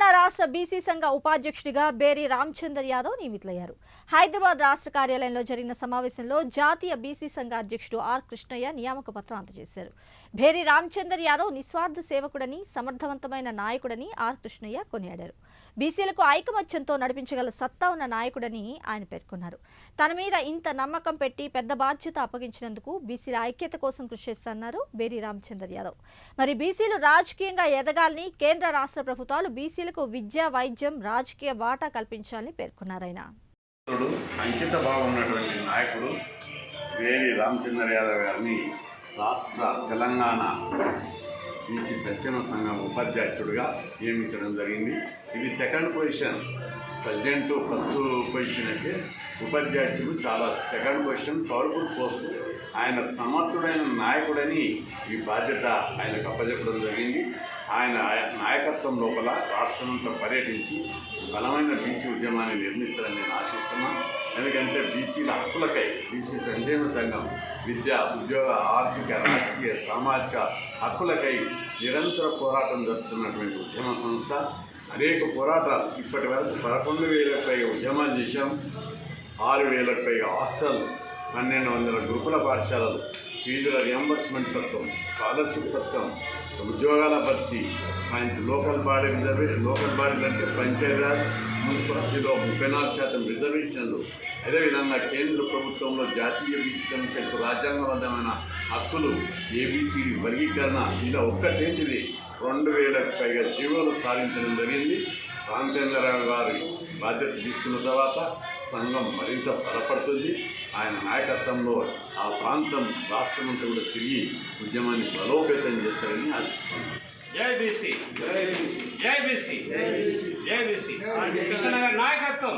Canadá. రాష్ట్ర బీసీ సంఘ ఉపాధ్యక్షుడిగా బేరి రామచందర్ యాదవ్ నియమితులయ్యారు. హైదరాబాద్ రాష్ట్ర కార్యాలయంలో జరిగిన సమావేశంలో జాతీయ బీసీ సంఘ అధ్యక్షుడు ఆర్ కృష్ణయ్య నియామక పత్రం అందజేశారు. భేరి రామచందర్ యాదవ్ నిస్వార్థ సేవకుడని సమర్థవంతమైన నాయకుడని ఆర్ కృష్ణయ్య కొనియాడారు. బీసీలకు ఐకమత్యంతో నడిపించగల సత్తా ఉన్న నాయకుడని ఆయన పేర్కొన్నారు. తన మీద ఇంత నమ్మకం పెట్టి పెద్ద బాధ్యత అప్పగించినందుకు బీసీల ఐక్యత కోసం కృషి చేస్తున్నారు బేరి రామచందర్ యాదవ్. మరి బీసీలు రాజకీయంగా ఎదగాలని కేంద్ర రాష్ట్ర ప్రభుత్వాలు బీసీలకు విద్య వైద్యం రాజకీయ వాటా కల్పించాలని పేర్కొన్నారు ఆయన. అంకిత భావం ఉన్నటువంటి నాయకుడు వేరి రామచంద్ర యాదవ్ గారిని రాష్ట్ర తెలంగాణ బీసీ సంక్షేమ సంఘం ఉపాధ్యక్షుడిగా నియమించడం జరిగింది. ఇది second position president first position అయితే ఉపాధ్యక్షుడు చాలా సెకండ్ పొజిషన్ పవర్ఫుల్ పోస్ట్ ఆయన సమర్థుడైన నాయకుడని ఈ బాధ్యత ఆయనకు అప్పచెప్పడం జరిగింది. ఆయన నాయకత్వం లోపల రాష్ట్రమంతా పర్యటించి బలమైన బీసీ ఉద్యమాన్ని నిర్మిస్తారని నేను ఆశిస్తున్నాను ఎందుకంటే బీసీల హక్కులకై బీసీ సంక్షేమ సంఘం విద్య ఉద్యోగ ఆర్థిక రాజకీయ సామాజిక హక్కులకై నిరంతర పోరాటం జరుపుతున్నటువంటి ఉద్యమ సంస్థ. అనేక పోరాటాలు ఇప్పటి వరకు పదకొండు వేలకు పైగా ఉద్యమాలు చేశాం. ఆరు వేలకు పైగా హాస్టల్ పన్నెండు వందల గురుకుల పాఠశాలలు ఫీజుల రియంబర్స్మెంట్ పథకం స్కాలర్షిప్ పథకం ఉద్యోగాల భర్తీ ఆయన లోకల్ బాడీ రిజర్వేషన్ లోకల్ బాడీలు అంటే పంచాయతీరాజ్ మున్సిపాలిటీలో ముప్పై నాలుగు శాతం రిజర్వేషన్లు. అదేవిధంగా కేంద్ర ప్రభుత్వంలో జాతీయ బీసీ కమిషన్కు రాజ్యాంగబద్ధమైన హక్కులు ఏబీసీడీ వర్గీకరణ ఇలా ఒక్కటేంటిది? రెండు వేలకు పైగా జీవోలు సాధించడం జరిగింది. రామచంద్రరావు గారి బాధ్యత తీసుకున్న తర్వాత సంఘం మరింత బలపడుతుంది. ఆయన నాయకత్వంలో ఆ ప్రాంతం రాష్ట్రమంతా కూడా తిరిగి ఉద్యమాన్ని బలోపేతం చేస్తారని ఆశిస్తున్నాను జై బీసీ. జై బీసీ. జై బీసీ. నాయకత్వం.